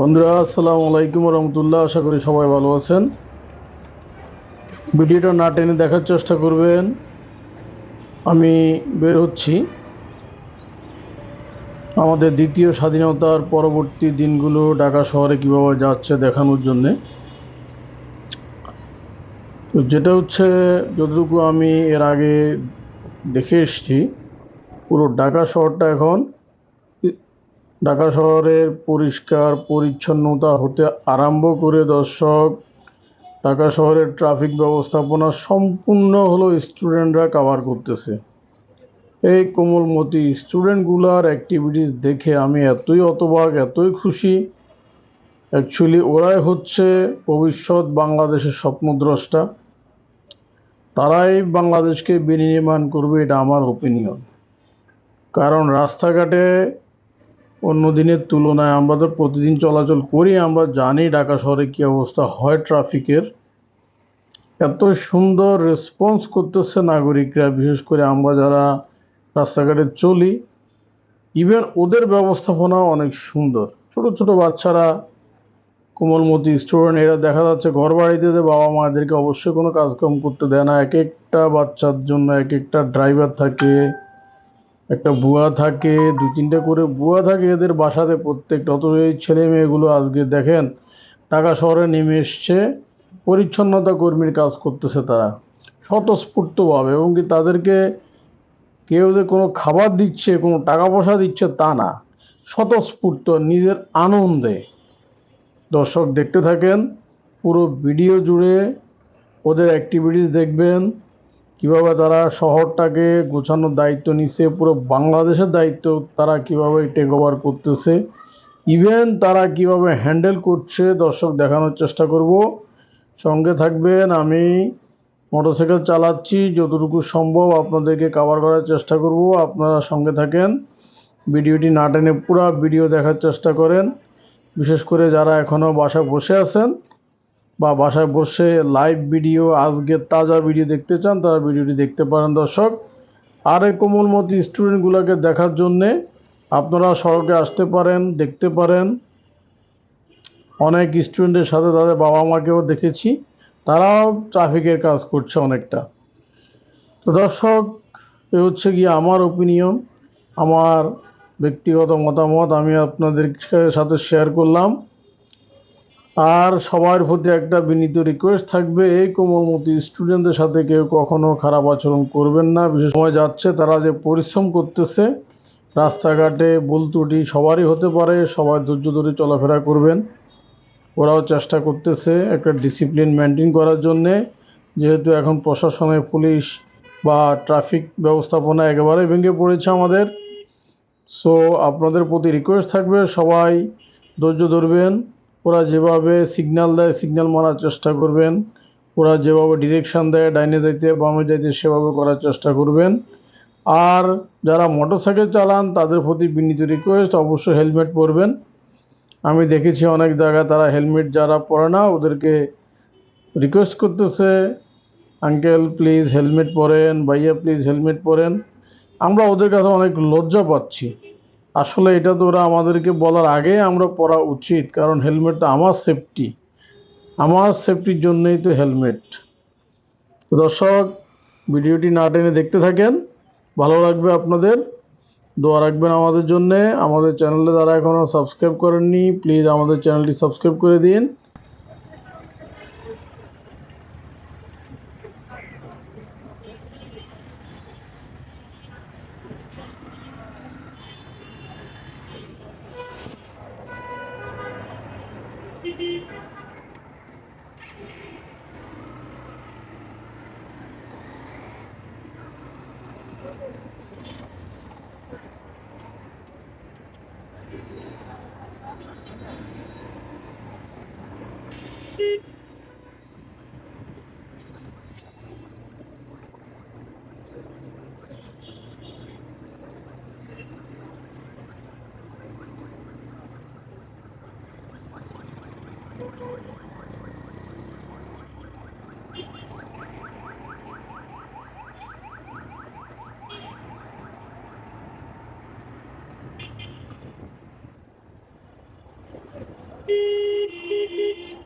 বন্ধুরা, আসসালামু আলাইকুম রহমতুল্লাহ। আশা করি সবাই ভালো আছেন। ভিডিওটা না টেনে দেখার চেষ্টা করবেন। আমি বের হচ্ছি। আমাদের দ্বিতীয় স্বাধীনতার পরবর্তী দিনগুলো ঢাকা শহরে কীভাবে যাচ্ছে দেখানোর জন্যে। তো যেটা হচ্ছে, যতটুকু আমি এর আগে দেখে এসছি, পুরো ঢাকা শহরটা এখন ঢাকা শহরের পরিষ্কার, পরিচ্ছন্নতা হতে আরম্ভ করে দর্শক, ঢাকা শহরের ট্রাফিক ব্যবস্থাপনা সম্পূর্ণ হলো স্টুডেন্টরা কাভার করতেছে। এই কোমলমতি স্টুডেন্টগুলার অ্যাক্টিভিটিস দেখে আমি এতই অতবাক এতই খুশি। অ্যাকচুয়ালি ওরাই হচ্ছে ভবিষ্যৎ বাংলাদেশের স্বপ্নদ্রষ্টা। তারাই বাংলাদেশকে বিনির্মাণ করবে এটা আমার ওপিনিয়ন কারণ রাস্তাঘাটে অন্য দিনের তুলনায় আমরা তো প্রতিদিন চলাচল করি, আমরা জানি ঢাকা শহরে কী অবস্থা হয় ট্রাফিকের। এত সুন্দর রেসপন্স করতেছে নাগরিকরা, বিশেষ করে আমরা যারা রাস্তাঘাটে চলি ইভেন ওদের ব্যবস্থাপনাও অনেক সুন্দর। ছোট ছোট বাচ্চারা, কোমলমতি স্টুডেন্ট এরা দেখা যাচ্ছে ঘর বাড়িতে যে বাবা মাদেরকে অবশ্যই কোনো কাজকর্ম করতে দেয় না। এক একটা বাচ্চার জন্য এক একটা ড্রাইভার থাকে। একটা বুয়া থাকে, দু তিনটে করে বুয়া থাকে, এদের বাসাতে প্রত্যেকটা। অত এই ছেলে মেয়েগুলো আজকে দেখেন, ঢাকা শহরে নেমে এসছে, পরিচ্ছন্নতা কর্মীর কাজ করতেছে তারা। স্বতঃস্ফূর্তভাবে, এবং কি তাদেরকে কেউ যে কোনো খাবার দিচ্ছে, কোনো টাকা পয়সা দিচ্ছে তা না। স্বতঃস্ফূর্ত, নিজের আনন্দে। দর্শক দেখতে থাকেন, পুরো ভিডিও জুড়ে ওদের অ্যাক্টিভিটিস দেখবেন। কীভাবে তারা শহরটাকে গোছানোর দায়িত্ব নিচ্ছে, পুরো বাংলাদেশের দায়িত্ব তারা কীভাবে টেক ওভার করতেছে ইভেন তারা কীভাবে হ্যান্ডেল করছে দর্শক দেখানোর চেষ্টা করব। সঙ্গে থাকবেন আমি মোটরসাইকেল চালাচ্ছি, যতটুকু সম্ভব আপনাদেরকে কভার করার চেষ্টা করব, আপনারা সঙ্গে থাকেন, ভিডিওটি না টেনে পুরো ভিডিও দেখার চেষ্টা করেন, বিশেষ করে যারা এখনও বাসায় বসে আছেন বা বাসায় বসে লাইভ ভিডিও আজকের তাজা ভিডিও দেখতে চান, তারা ভিডিওটি দেখতে পারেন দর্শক। আর এই কোমলমতি স্টুডেন্টগুলোকে দেখার জন্যে আপনারা সড়কে আসতে পারেন, দেখতে পারেন। অনেক স্টুডেন্টের সাথে তাদের বাবা মাকেও দেখেছি, তারাও ট্রাফিকের কাজ করছে অনেকটা। তো দর্শক, এ হচ্ছে গিয়ে আমার ওপিনিয়ন আমার ব্যক্তিগত মতামত, আমি আপনাদের সাথে শেয়ার করলাম। আর সবার প্রতি একটা বিনীত রিকোয়েস্ট থাকবে, এই কোমলমতি স্টুডেন্টদের সাথে কেউ কখনো খারাপ আচরণ করবেন না। বিশেষ সময় যাচ্ছে, তারা যে পরিশ্রম করতেছে, রাস্তাঘাটে ভুল ত্রুটি সবারই হতে পারে, সবাই ধৈর্য ধরে চলাফেরা করবেন। ওরাও চেষ্টা করতেছে একটা ডিসিপ্লিন মেনটেন করার জন্যে। যেহেতু এখন প্রশাসনে পুলিশ বা ট্রাফিক ব্যবস্থাপনা একেবারে ভেঙে পড়েছে আমাদের। সো আপনাদের প্রতি রিকোয়েস্ট থাকবে, সবাই ধৈর্য ধরবেন। ওরা যেভাবে সিগন্যাল দেয় সিগন্যাল মারার চেষ্টা করবেন। ওরা যেভাবে ডিরেকশান দেয়, ডাইনে যাইতে, বামে যাইতে, সেভাবে করার চেষ্টা করবেন। আর যারা মোটরসাইকেল চালান, তাদের প্রতি বিনীত রিকোয়েস্ট অবশ্যই হেলমেট পরবেন। আমি দেখেছি অনেক জায়গায় তারা হেলমেট যারা পরে না, ওদেরকে রিকোয়েস্ট করতেছে আঙ্কেল প্লিজ হেলমেট পরেন, ভাইয়া প্লিজ হেলমেট পরেন। আমরা ওদের কাছে অনেক লজ্জা পাচ্ছি। আসলে এটা তো ওরা আমাদেরকে বলার আগে আমরা পরা উচিত, কারণ হেলমেট তো আমার সেফটি আমার সেফটির জন্যই তো হেলমেট। দর্শক, ভিডিওটি না টেনে দেখতে থাকেন। ভালো লাগবে আপনাদের। দোয়া রাখবেন আমাদের জন্যে। আমাদের চ্যানেলে যারা এখনও সাবস্ক্রাইব করেননি প্লিজ আমাদের চ্যানেলটি সাবস্ক্রাইব করে দিন। Beep, beep, beep.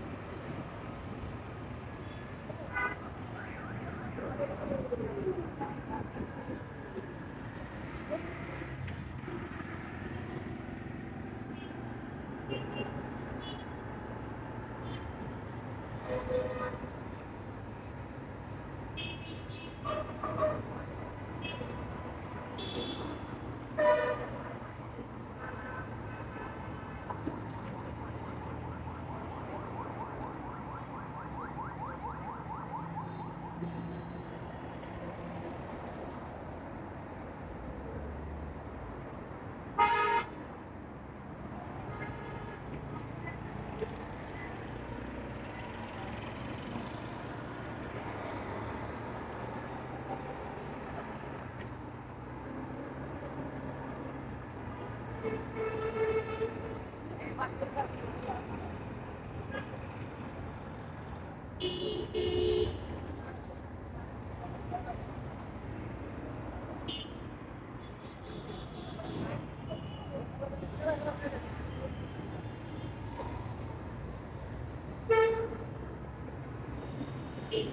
Beep.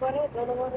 করে বড় বড়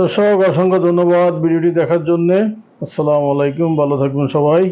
দর্শক অসংখ্য ধন্যবাদ ভিডিওটি দেখার জন্যে। আসসালামু আলাইকুম ভালো থাকবেন সবাই।